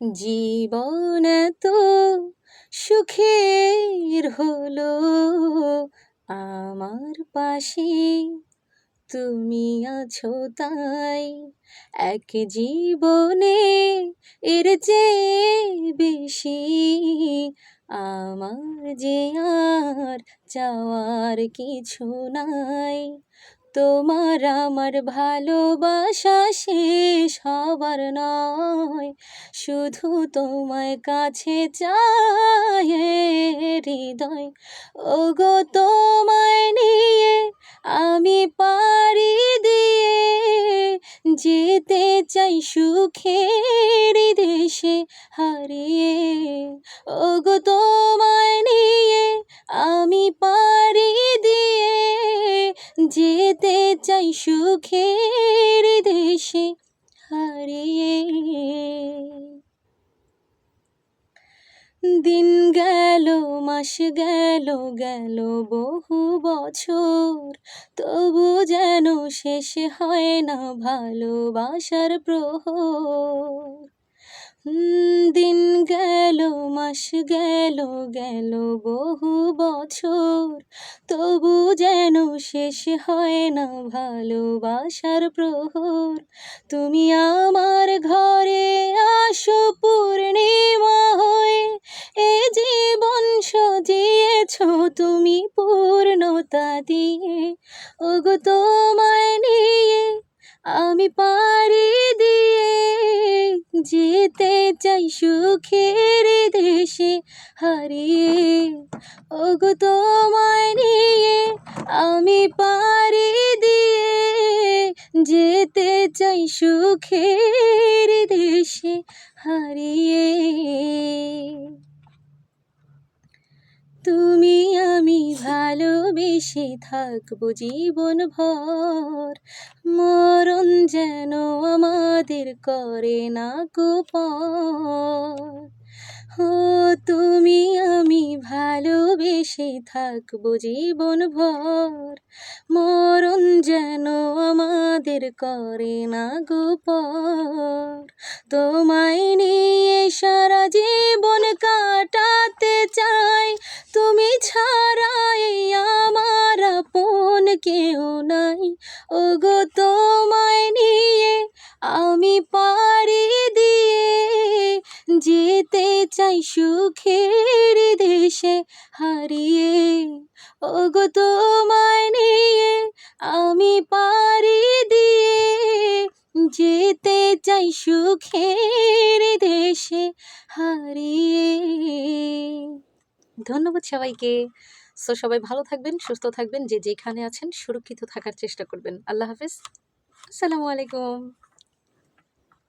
জীবন তো সুখের হলো আমার পাশে। তুমি আছো তাই এক জীবনে এর চেয়ে বেশি। আমার যে আর যাওয়ার কিছু নাই তোমার আমার ভালোবাসা শেষ হবার নয়। শুধু তোমায় কাছে চায় হৃদয়। ওগো তোমায় নিয়ে আমি পারি দিয়ে যেতে চাই সুখের দেশে হারিয়ে। ওগো তোমায় নিয়ে আমি দিয়ে যেতে চাই সুখের দেশে হারিয়ে। দিন গেল, মাস গেল গেল বহু বছর। তবু যেন শেষ হয় না ভালোবাসার প্রহর। দিন গেল মাস গেল গেল বহু বছর। তবু যেন শেষ হয় না ভালোবাসার প্রহর। তুমি আমার ঘরে আসো পূর্ণিমা হয়ে। এ জীবন সজিয়েছ তুমি পূর্ণতা দিয়ে। ওগো তোমায় নিয়ে আমি পারি যেতে চাই সুখের দেশে হারিয়ে ওগো তোমায় নিয়ে আমি পারি দিয়ে যেতে চাই সুখের দেশে, হারিয়ে ভালোবেসে থাকব জীবন ভর। মরণ যেন আমাদের করে না গোপন ও তুমি, আমি ভালোবেসে থাকব জীবন ভর। মরণ যেন আমাদের করে না গোপর তোমায় নিয়ে কেউ নাই। ওগো, তোমায় নিয়ে আমি পারি দিয়ে যেতে চাই সুখের দেশে হারিয়ে। ওগো, তোমায় নিয়ে আমি পারি দিয়ে যেতে চাই সুখের দেশে হারিয়ে। ধন্যবাদ সবাইকে। সো সবাই ভালো থাকবেন, সুস্থ থাকবেন, যে যেখানে আছেন সুরক্ষিত থাকার চেষ্টা করবেন। আল্লাহ হাফিজ। আসসালামু আলাইকুম।